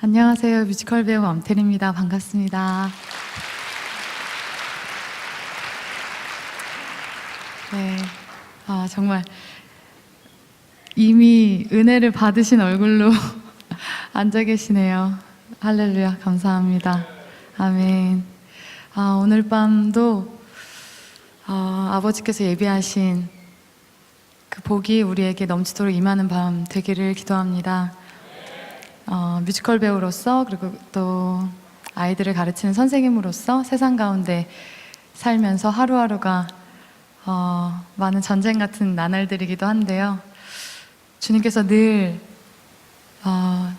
안녕하세요. 뮤지컬 배우 엄태리입니다. 반갑습니다. 네. 아, 정말 이미 은혜를 받으신 얼굴로 앉아 계시네요. 할렐루야. 감사합니다. 아멘. 아, 오늘 밤도 어, 아버지께서 예비하신 그 복이 우리에게 넘치도록 임하는 밤 되기를 기도합니다. 어, 뮤지컬 배우로서 그리고 또 아이들을 가르치는 선생님으로서 세상 가운데 살면서 하루하루가 어, 많은 전쟁 같은 나날들이기도 한데요. 주님께서 늘 어,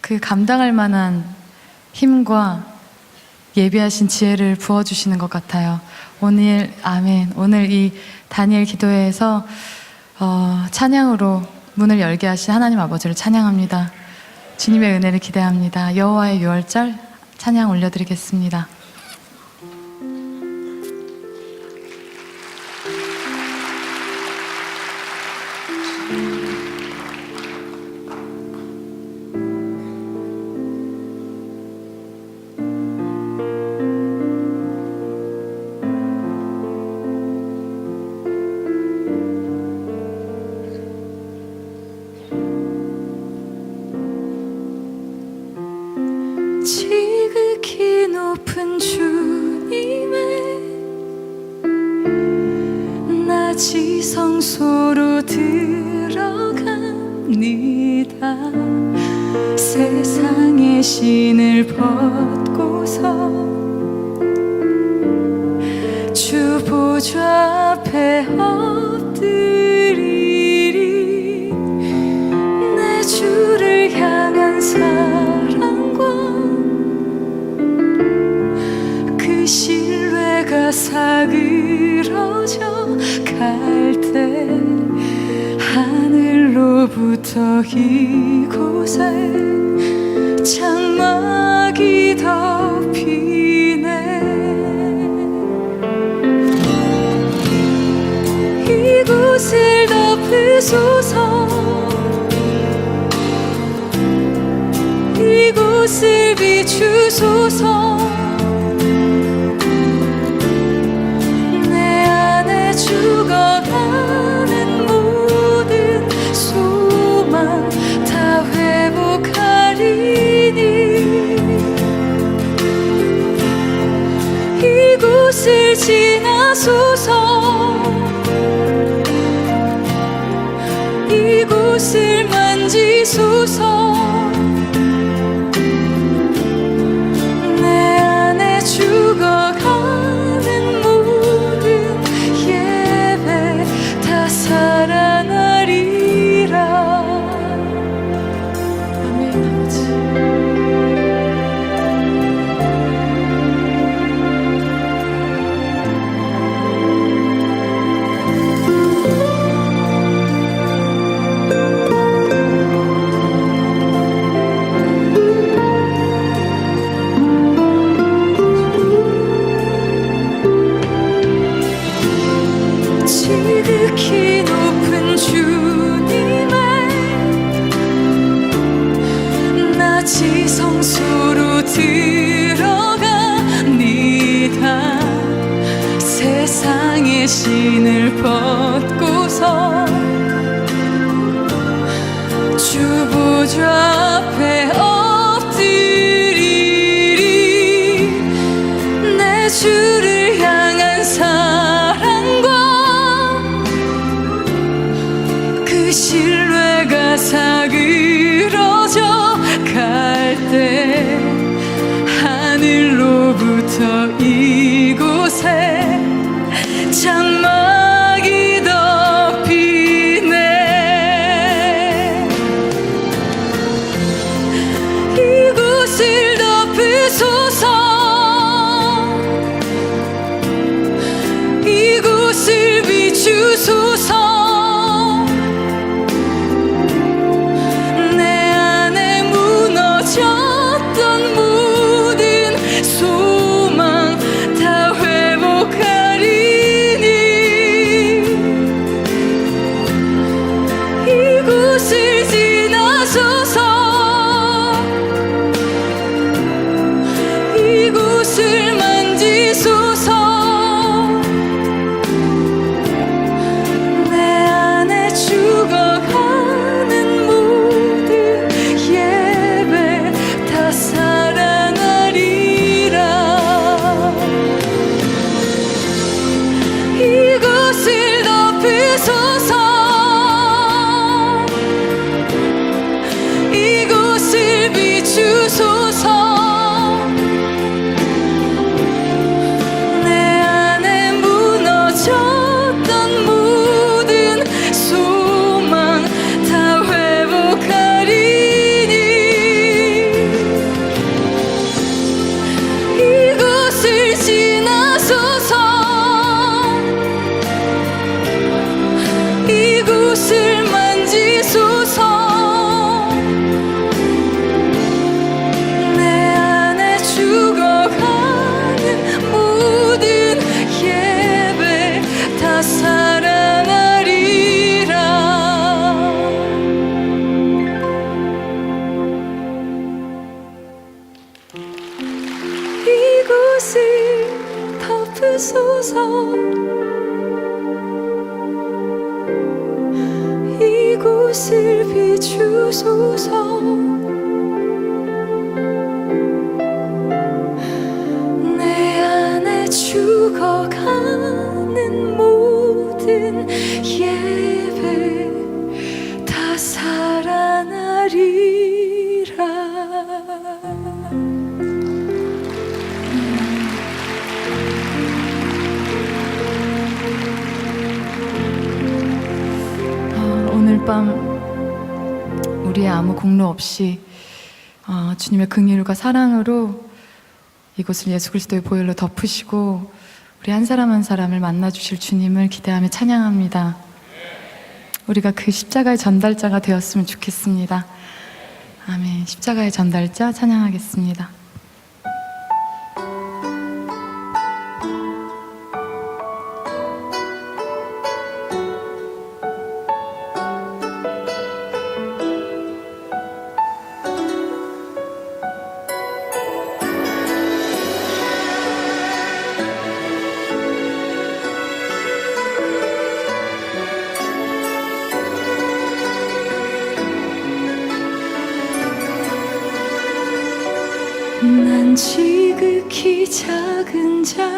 그 감당할 만한 힘과 예비하신 지혜를 부어주시는 것 같아요. 오늘, 아멘. 오늘 이 다니엘 기도회에서 어, 찬양으로 문을 열게 하신 하나님 아버지를 찬양합니다. 주님의 은혜를 기대합니다. 여호와의 유월절 찬양 올려드리겠습니다. 주님의 나 지성소로 들어갑니다. 세상의 신을 벗고서 주 보좌 앞에 엎드리리 내 주를 향한 사 사그러져 갈 때 하늘로부터 이곳에 장막이 덮이네. 이곳을 덮으소서. 이곳을 비추소서 지나소서 이곳을 만지소서 밤 우리의 아무 공로 없이 아, 주님의 긍휼과 사랑으로 이곳을 예수 그리스도의 보혈로 덮으시고 우리 한 사람 한 사람을 만나 주실 주님을 기대하며 찬양합니다. 우리가 그 십자가의 전달자가 되었으면 좋겠습니다. 아멘. 십자가의 전달자 찬양하겠습니다. 지극히 작은 자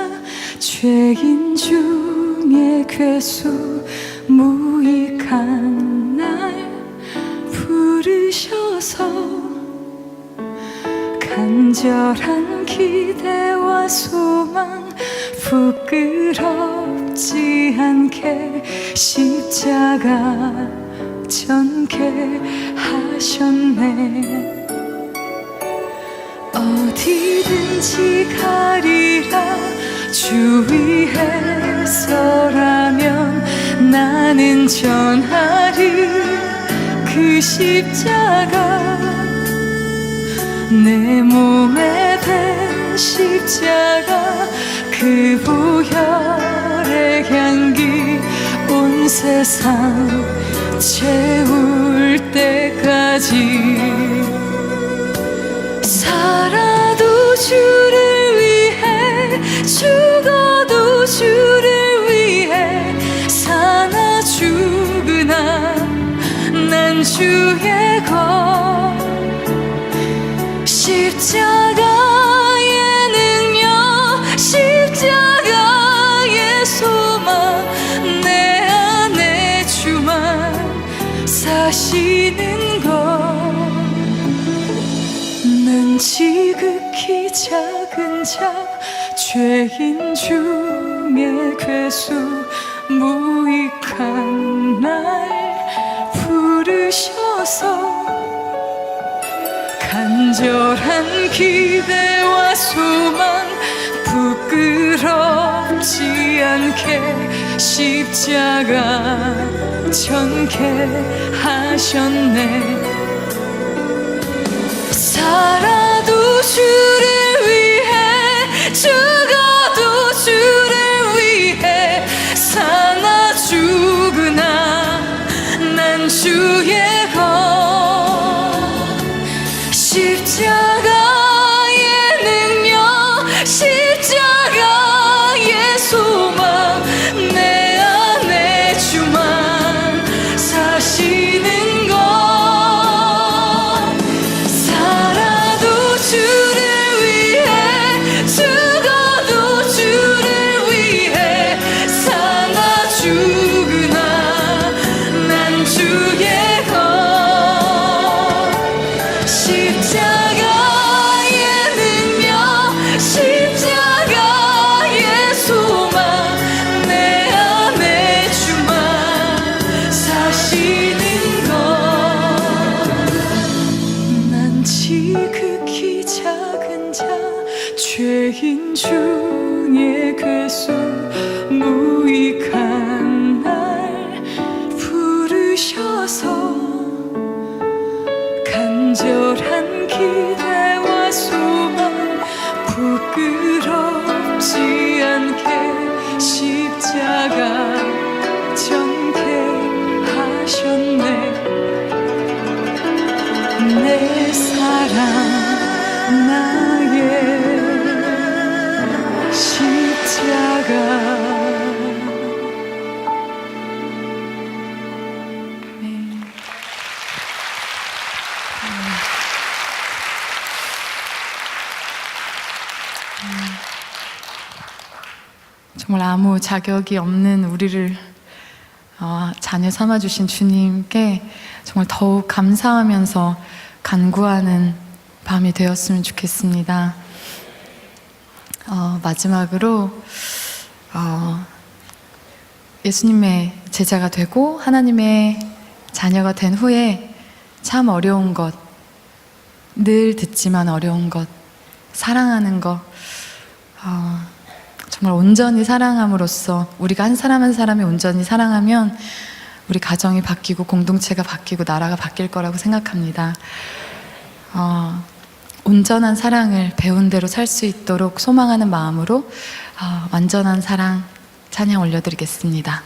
죄인 중에 괴수 무익한 날 부르셔서 간절한 기대와 소망 부끄럽지 않게 십자가 전개 하셨네 어디든지 가리라. 주 위해서라면 나는 전하리. 그 십자가 내 몸에 댄 십자가 그 보혈의 향기 온 세상 채울 때까지. 살아도 주를 위해 죽어도 주를 위해 사나 죽으나 난 주의 것. 십자가 작은 자 죄인 중에 괴수 무익한 날 부르셔서 간절한 기대와 소망 부끄럽지 않게 십자가 전개하셨네. 살아도 주를 아무 자격이 없는 우리를 어, 자녀 삼아주신 주님께 정말 더욱 감사하면서 간구하는 밤이 되었으면 좋겠습니다. 어, 마지막으로 어, 예수님의 제자가 되고 하나님의 자녀가 된 후에 참 어려운 것, 늘 듣지만 어려운 것, 사랑하는 것, 어, 정말 온전히 사랑함으로써 우리가 한 사람 한 사람이 온전히 사랑하면 우리 가정이 바뀌고 공동체가 바뀌고 나라가 바뀔 거라고 생각합니다. 어, 온전한 사랑을 배운 대로 살 수 있도록 소망하는 마음으로 어, 완전한 사랑 찬양 올려드리겠습니다.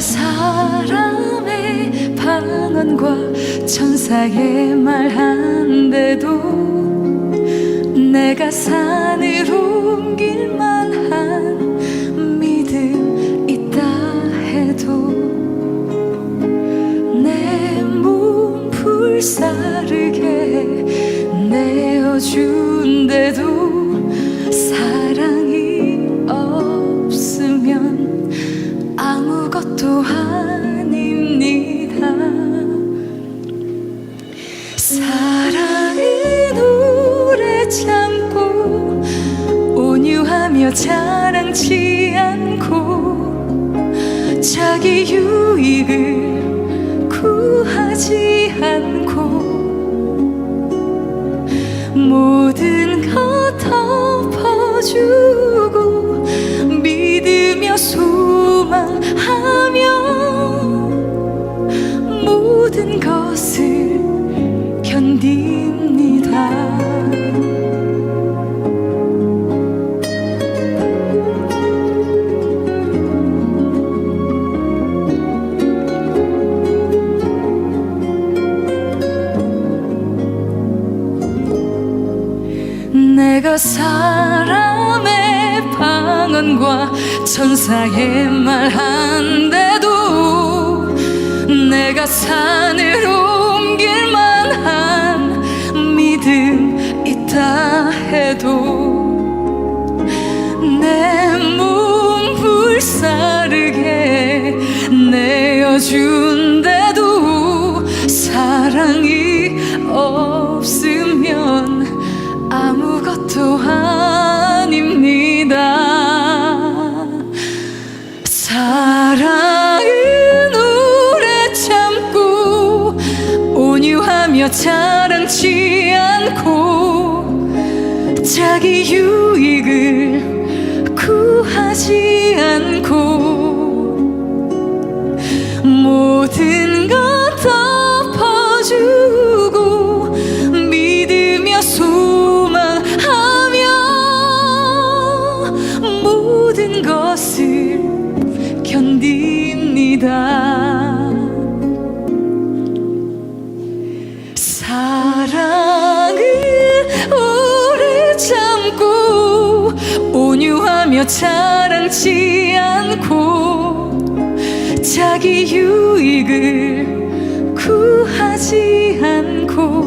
사람의 방언과 천사의 말 한데도 내가 산을 옮길 만 한 천사의 말 한데도 내가 산을 옮길 만 한 믿음 있다 해도 내 몸 불사르게 내어준 사랑은 오래 참고 온유하며 자랑치 않고 자기 유익을 구하지 않고 자랑치 않고 자기 유익을 구하지 않고